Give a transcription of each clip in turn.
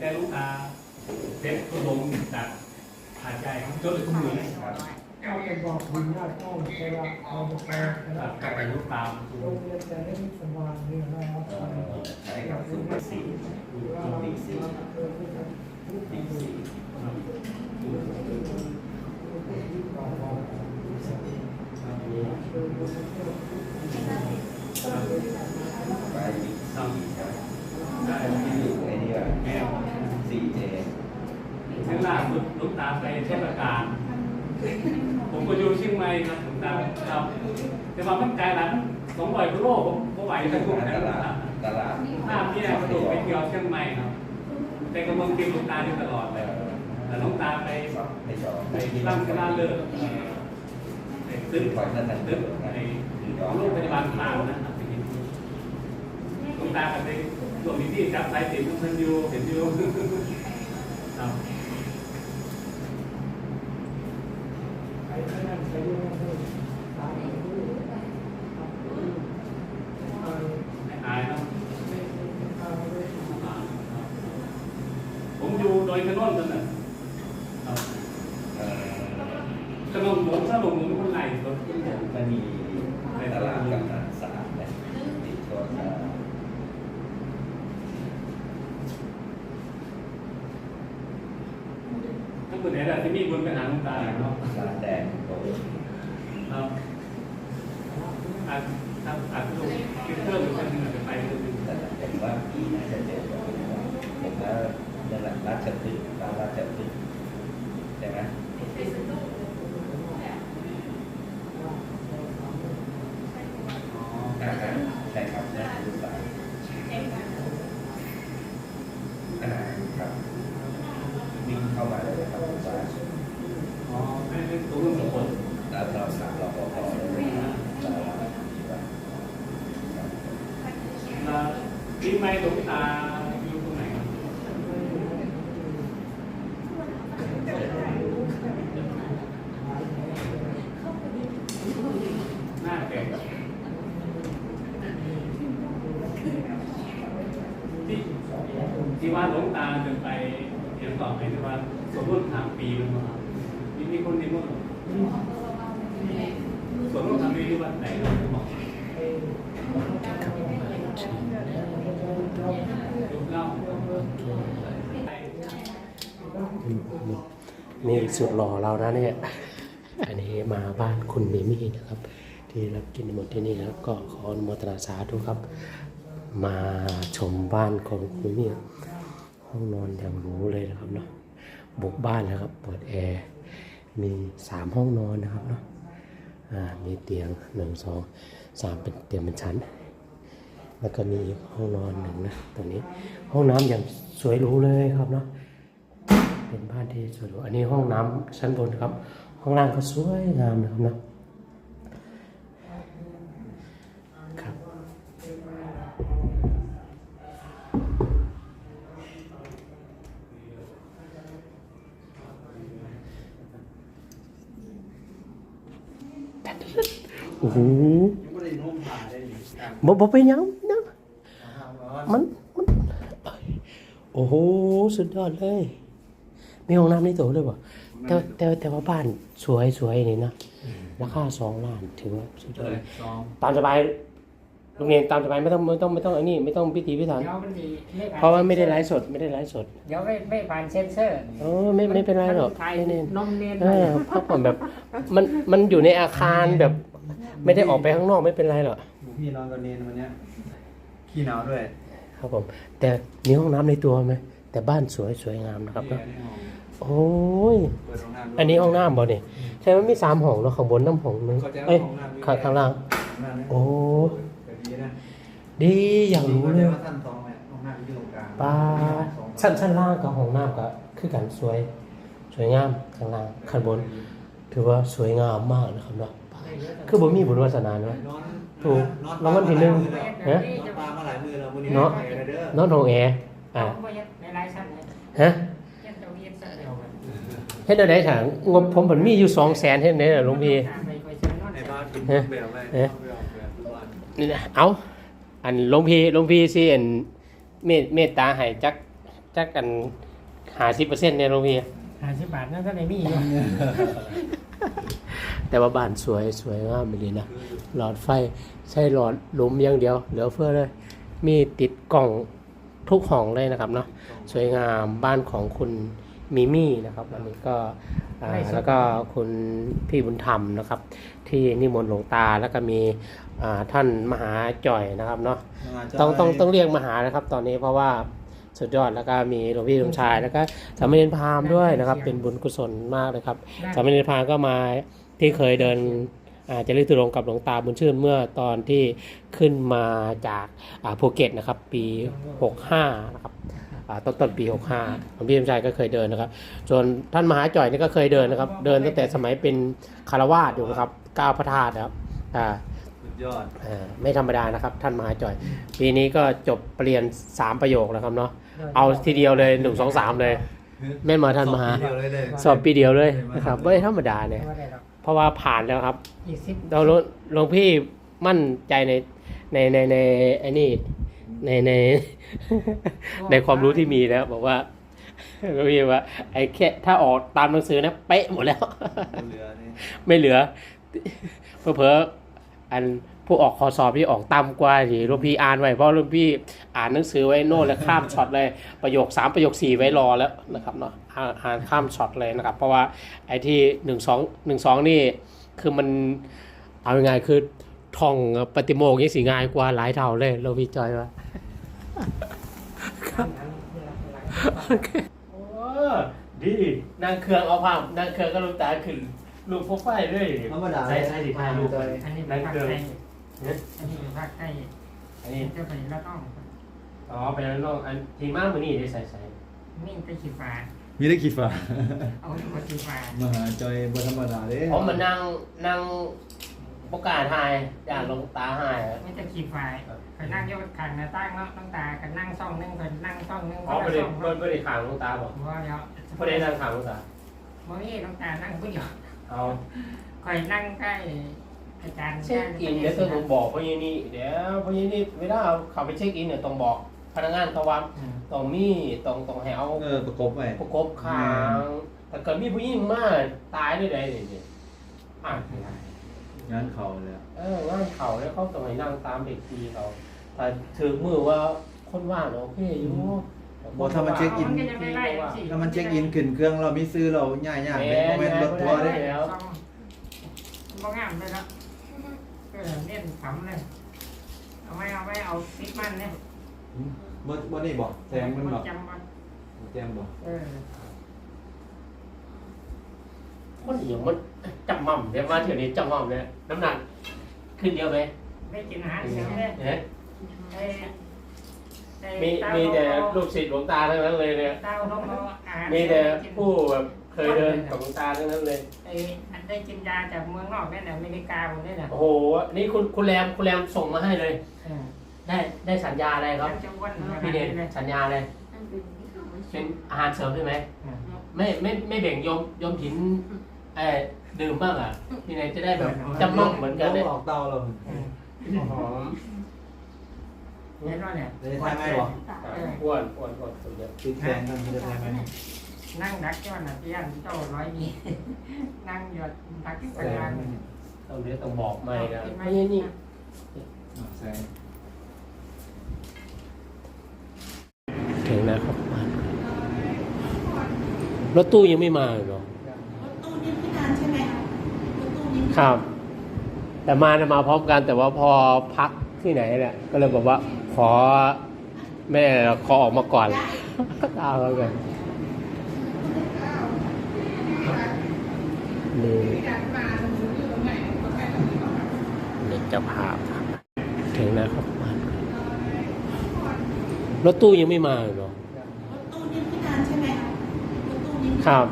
แต่ลูกตาเป็นผู้ลงจากหาดใหญ่ของจนเลยทุกมือเข้าไปบอกบุญญาติเข้าไปว่าเอาไปแปลนะกลับไปลูกตามโรงเรียนจะได้สบายเนี่ยนะครับใช่ครับสูงสี่ดีสี่ดีสี่ไปดีสี่ใช่ไหมไตาไปเทศกาลผมก็อยู่เชียงใหม่ครับลูกตาครับแต่ว่ามันไกลหลังสองร้อยกิโลผมผมไหวทั้งทุกตทั้งลาดตลาดห้ามเนี่ยกระโดดไปเที่ยวเชียงใหม่ครับแต่กำลังกินลูกตาอยู่ตลอดเลยแต่ลูกตาไปไม่ชอบไปตั้งคณะเลิกไปตึ้งความนั่นนั่นตึ้งในโรงพยาบาลกลางนะครับไปกินลูกตากันไปส่วนที่จับสายติดมันอยู่เห็นอยู่ครับ ไป นั่นไปนี่นั่นตามไปดูไป ไม่หายเนาะ ไม่ไม่ตามไปด้วย อ่าครับผมอยู่โดยถนนนั่นน่ะครับ เอ่อ ถนนผมถ้าลงผมคนไหนรถขึ้นผม มันมีตลาดกำนันสามนะติดตัวสาม ถ้าคนไหนได้ที่มีบุญไปหาหลวงตาเนาะร้านแดงโตครับอาจอาจอาจจะลงคิดเพิ่มหรือเป็นอาจจะไปเรื่อย แต่เห็นว่าพี่น่าจะเจอผมว่านั่นแหละราชพฤกษ์ร้านราชพฤกษ์ใช่ไหมอ่าฮะใช่ครับนั่นคือสายอ่าครับวิ่งเข้ามาเลยนะครับคุณป้า ๆอ๋อไม่ไม่ตัวเรื่องสมบูรณ์ แล้วเราสามเราพอพอเลยนะเราคิดว่าครับ แล้วปีใหม่หลวงตาอยู่ตรงไหนครับหน้าแก่ที่ที่ว่า หลงตาจะไปเดี๋ยวต่อไปที่ว่าสมมติถามปีนึงมามีมีคนนิมนต์สมมติถามปีที่วัดไหนเราบอกยกเล่านี่สุดหล่อเรานะเนี่ย อันนี้มาบ้านคุณมิมี่นะครับ ที่รับกินหมดที่นี่แล้วก็ขออนุโมทนาสาธุครับ มาชมบ้านของคุณมิมี่ ห้องนอนอย่างหรูเลยนะครับเนาะบุกบ้านแล้วครับเปิดแอร์มีสามห้องนอนนะครับเนาะอ่ามีเตียงหนึ่งสองสามเป็นเตียงเป็นชั้น แล้วก็มีอีกห้องนอนหนึ่งนะตรงนี้ห้องน้ำอย่างสวยหรูเลยครับเนาะเป็นบ้านที่สวยหรูอันนี้ห้องน้ำชั้นบนครับ ห้องล่างก็สวยงามนะครับเนาะครับโอ้โห บ่บ่เป็นหยังนะมันมันเอ้ยโอ้โหสุดยอดเลย มีห้องน้ำในตัวเลยบ่แต่แต่แต่ว่าบ้านสวยสวยนี่นะราคาสองล้านถือว่าสุดยอดเลยตามสบายลุงเองตามสบายไม่ต้องไม่ต้องไม่ต้องไอ้นี่ไม่ต้องพิธีพิถันเดี๋ยวมันมีไม่ผ่นเพราะว่าไม่ได้ไลฟ์สดไม่ได้ไลฟ์สดเดี๋ยวไม่ไม่ผ่านเซนเซอร์โอ้ไม่ไม่เป็นไรหรอกถ่ายไม่เน้นนมเนียนเออพักผ่อนแบบมันมันอยู่ในอาคารแบบ ไม่ได้ออกไปข้างนอกไม่เป็นไรหรอก พี่นอนกับเนนวันเนี้ยขี้หนาวด้วยครับผม แต่มีห้องน้ำในตัวไหมแต่บ้านสวยสวยงามนะครับเนาะโอ้ย เปิดห้องน้ำอันนี้ห้องน้ำบ่เนี่ยใช่ไหมมีสามห้องแล้วข้างบนน้ำห้องนึงเข้าใจว่าเอ้ยห้องน้ำมี ข้างข้างล่าง ห้องน้ำเนี่ยโอ้ แต่ดีนะดีอย่างรู้เลยว่าท่านสองเนี่ยห้องน้ำอยู่ตรงกลางปลาชั้นชั้นล่างกับห้องน้ำก็คือกันสวย สวยงามข้างล่างข้างบน ถือว่าสวยงามมากนะครับเนาะคือบ่มีบุญวาสนาเนาะนอน ถูกรางวัลที่หนึ่งฮะฮะนอนปลามาหลายมือแล้ววันนี้เนาะไปกันเด้อนอนห้องแอร์อ่าเขาก็ยัดในไลฟ์ชั้นเลยฮะยัดเจ้าเวียนชั้นเดียวกันเฮ็ดได้ถังงบผมมันมีอยู่200,000เฮ็ดได้ล่ะหลวงพี่ไปไปเชิญนอนในในบ้าบ้านนกินฮะแบบอะไรเอ๊ะแบบแบบทุกวันนี่นะเอาอันหลวงพี่หลวงพี่สิอันเมตเมตตาให้จักจักกันหาสิบเปอร์เซ็นต์เนี่ยหลวงพี่ ห้าสิบบาทนั่นก็ได้มีอยู่ แต่ว่าบ้านสวยสวยมากเลยนะหลอดไฟใช่หลอดหลุมอย่างเดียว เหลือเฟือเลย มีติดกล่องทุกห้องเลยนะครับเนาะสวยงามบ้านของคุณมิมี่นะครับอันนี้ก็อ่าแล้วก็คุณพี่บุญธรรมนะครับ ที่นิมนต์หลวงตาแล้วก็มีอ่าท่านมหาจ่อยนะครับเนาะต้องต้องต้องเรียกมาหานะครับ ตอนนี้เพราะว่า สุดยอดแล้วก็มีหลวงพี่สมชายแล้วก็สามเณรพราหมณ์ด้วยนะครับ เป็นบุญกุศลมากเลยครับสามเณรพราหมณ์ก็มาที่เคยเดินอ่าเจะริญตุรงค์กับหลวงตาบุญชื่นเมื่อตอนที่ขึ้นมาจากอ่าภูเก็ตนะครับ ปี 65 นะครับอ่าต้นต้นปี 65หลวงพี่สมชายก็เคยเดินนะครับ ส่วนท่านมหาจ่อยนี่ก็เคยเดินนะครับ เดินตั้งแต่สมัยเป็นคารวาสอยู่นะครับก้าวพระธาตุนะครับอ่าสุด ยอดอ่าไม่ธรรมดานะครับ ท่านมหาจ่อย ปีนี้ก็จบปรริญญาสามประโยคแล้วครับเนาะเอาทีเดียวเลยหนึ่งสองสามเลยแม่นมาท่านมหาสองปีเดียวเลยเลยสอบปีเดียวเลยนะครับไม่ธรรมดาเนี่ยว่าได้หรอกเพราะว่าผ่านแล้วครับอีกสิบเราหลวงพี่มั่นใจในในในในไอ้นี่ในในในความรู้ที่มีแล้วบอกว่าหลวงพี่ว่าไอ้แค่ถ้าออกตามหนังสือนะเป๊ะหมดแล้วเหลือนี่ไม่เหลือ เพอๆอั นผู้ออกคอสอบที่ออกต่ำกว่าที่รุ่นพี่อ่านไว้เพราะรุ่นพี่อ่านหนังสือไว้โน่นแล้วข้ามช็อตเลยประโยคสามประโยคสี่ไว้รอแล้วนะครับเนาะอ่านข้ามช็อตเลยนะครับ เพราะว่าไอ้ที่หนึ่งสองหนึ่งสองนี่คือมันเอายังไงคือท่องปฏิโมกข์นี่สีง่ายกว่าหลายเท่าเลยเราพี่จอยว่าโอ้ดีนางเครืองเอาภาพนางเครืองก็ลูกตาขึ้น ลูกพวกไฟด้วยธรรมดาใส่ใส่สิทายลูกอันนี้นางภาคเครืองใต้เนี่ยอันนี้ภาคใต้อันนี้จะไปละต้องอ๋อไปแล้วน้องอันทีมากมือนี่ได้ใส่ใส่นี่ไปขีฟ้ามีได้กี่ฝาเอาไปขีฟ้ามหาจอยบธรรมดาเด้ผมมันนั่งนั่งปกล้าทายอย่างลงตาหายอะไม่จะขีฟ้าเคยนั่งยกขางหน้าตั้งเนาะตั้งตากันนั่งซ่องนึงเคยนั่งซ่องนึงอ๋อไม่ได้ไม่ไม่ได้ขางลงตาบอกว่าเดี๋ยวไม่ได้นั่งขางลงตามื่อนี้ต้องตานั่งผู้เดียว เอาคอยนั่งใกล้อาจารย์เช็คอินเดี๋ยวต้องบอกพยี่นี่เดี๋ยวพยี่นี่เวลาเขาไปเช็คอินเนี่ยต้องบอกพนักงานเขาว่าต้องมีต้องต้องให้เอาเออประกบไว้ประกบข้างแต่เกิดมีผู้หญิงมาตายด้วยได้เลยเนี่ยอ่านไม่ได้งานเขาเลยอะเออว่านเขาแล้วเขาต้องให้นั่งตามเด็กทีเขาแต่ถือมือว่าคนว่างโอเคอยู่ บอกถ้ามันเช็คอิน มันก็ยังไม่ไล่สิถ้ามันเช็คอินขึ้นเครื่องเรามีซื้อเราง่ายๆเป็นโมเมนต์รถทัวร์เด้ซ่องบ่งามเลยละเออเน้นขำเลยเอาไม่เอาไม่เอาซิกมันเนี่ยบ่บ่นี่บอกแซงมันบอกจำมันแซงบอกเออคนอย่างมันจำมั่มเดี๋ยวมาเที่ยวนี้จำมั่มเลยน้ำหนักขึ้นเยอะไหมไม่กินอาหารเช้าเลยเนี่ยไอ้ไอ้ มีเต้ามีแต่ลูกศิษย์หลวงตาทั้งนั้นเลยเนี่ย เต้าเขาเอาอาหารมีแต่ผู้แบบเคยเดินกับหลวงตาทั้งนั้นเลย ไอ้อันได้กินยาจากเมืองนอกเนี่ยนะอเมริกาผมเนี่ยนะโอ้โห นี่คุณคุณแรมคุณแรมส่งมาให้เลย เออได้ได้สัญญาอะไรครับ จะอ้วนขนาดพี่เด่นเลยสัญญาอะไร เป็นอาหารเสริมใช่ไหม ไม่ไม่ไม่แบ่งโยมโยมถินเออดื่มบ้างอะพี่นายจะได้แบบจำมั่งเหมือนกันเลยออกเตาเราเออหอม เห็นว่าเนี่ย เลยทายไหมบอกอ้วนอ้วนอ้วนสุดยอดติดแซงกันจะทายไหมนั่งดักเจ้าหน้าที่อันเจ้าร้อยมีนั่งหยดดักที่สัญญาณต้องเดี๋ยวต้องบอกไม่นะไม่นี่อ่าแซงถึงนะครับรถตู้ยังไม่มาเลยเหรอรถตู้นี่พี่การใช่ไหมคะรถตู้นี่ครับ แต่มานะมาพร้อมกันแต่ว่าพอพักที่ไหนเนี่ยก็เลยบอกว่า ขอแม่ขอออกมาก่อนตามแล้วกันนี่นี่เจะพาพถึงแล้วครับรถตู้ยังไม่มาเลยเหรอรถตู้นี่พี่การใช่ไหมคะรถตู้นี่ครับ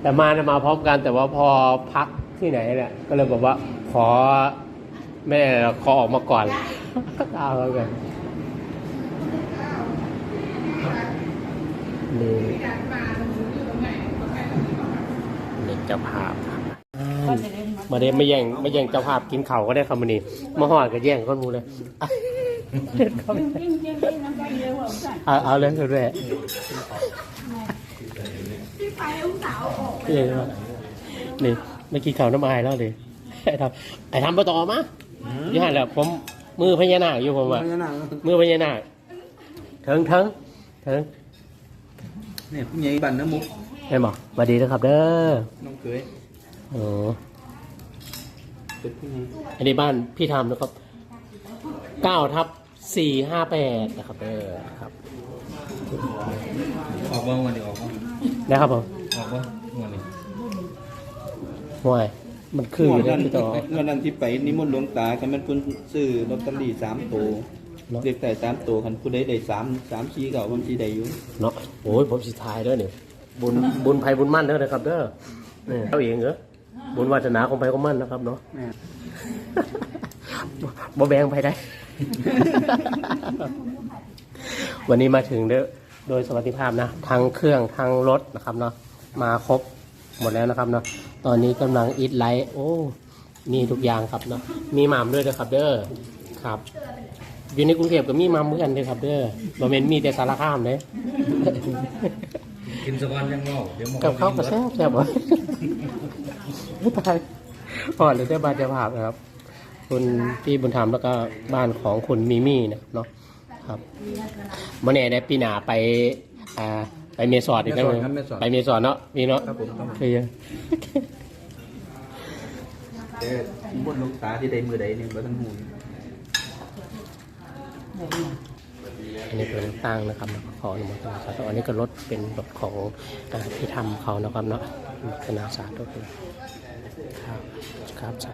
แต่มานะมาพร้อมกันแต่ว่าพอพักที่ไหนเนี่ยก็เลยบอกว่าขอแม่ขอออกมาก่อน ตามแล้วกันนี่นี่เจ้าภาพครับมาเด้ไม่แย่งไม่แย่งเจ้าภาพกินเข่าวก็ได้คำนี้มาหอดก็แย่งก้อนหมูเลยเอาเอาเลยเรื่อยพี่ไปลูกสาวออกๆนี่ครับนี่เมื่อกี้เขาน้ำอายแล้วเลยไอ้ทำไอ้ทำไปต่อมาอยู่หันแหละผม มือพญานาคอยู่ผมว่ามือพญานาคเถิงเถิงเถิงเนี่ยผู้ใหญ่บ้านน้ำมุกเห็นบอกสวัสดีนะครับ เด้อน้องเคยโอ้เป็นผู้ใหญ่อันนี้บ้านพี่ทำนะครับเก้าทับสี่ห้าแปดนะครับเด้อครับออกบ้างวันนี้ออกบ้างนะครับผมออกบ้างวันนี้ห่วย มันคืออยู่ในพี่ต่อวันนั้นที่ไปนิมนต์หลวงตาคันมันเพิ่นซื้อลอตเตอรี่สามตัวเนาะเรียกแต่สามตัวคันผู้ใดได้สามสามชี้เก่าบางทีได้อยู่เนาะโอ้ยผมสิทายเด้อเนี่ยบุญบุญภัยบุญมั่นเด้อนะครับเด้อนี่เอาเองเหรอบุญวาสนาของภัยของมั่นนะครับเนาะแม่บ่แบงไปได้ วันนี้มาถึงเด้อโดยสวัสดิภาพนะ ทั้งเครื่องทั้งรถนะครับเนาะมาครบ หมดแล้วนะครับเนาะตอนนี้กำลังอีทไลท์โอ้มีทุกอย่างครับเนาะมีหมามด้วยนะครับเด้อครับอยู่ในกรุงเทพก็มีหมามเหมือนกันเลยครับเด้อบ่แม่นมีแต่สารคามเลยกินสะกอนยังเมาเดี๋ยวหมอกับข้าวก็แซ่บแซ่บวะไม่ตายพอเลยได้บาดเจ็บภาพนะครับคุณพี่บุญธรรมแล้วก็บ้านของคุณมิมี่นะเนาะครับมื่อนี้ได้ปีหนาไปอ่า ไปเมสอดอีกแล้วเมสอดครับเมสอด ไปเมสอดเนาะมีเนาะครับผมครับเคยแต่นิมนต์หลวงตาที่ใดมือใดเนี่ยบ่ทันหูอันนี้เป็นตั้งนะครับแล้วก็ขออนุโมทนาสาธุอันนี้ก็รถเป็นรถของอ่าที่ทำเขานะครับเนาะอนุโมทนาสาธุครับครับสา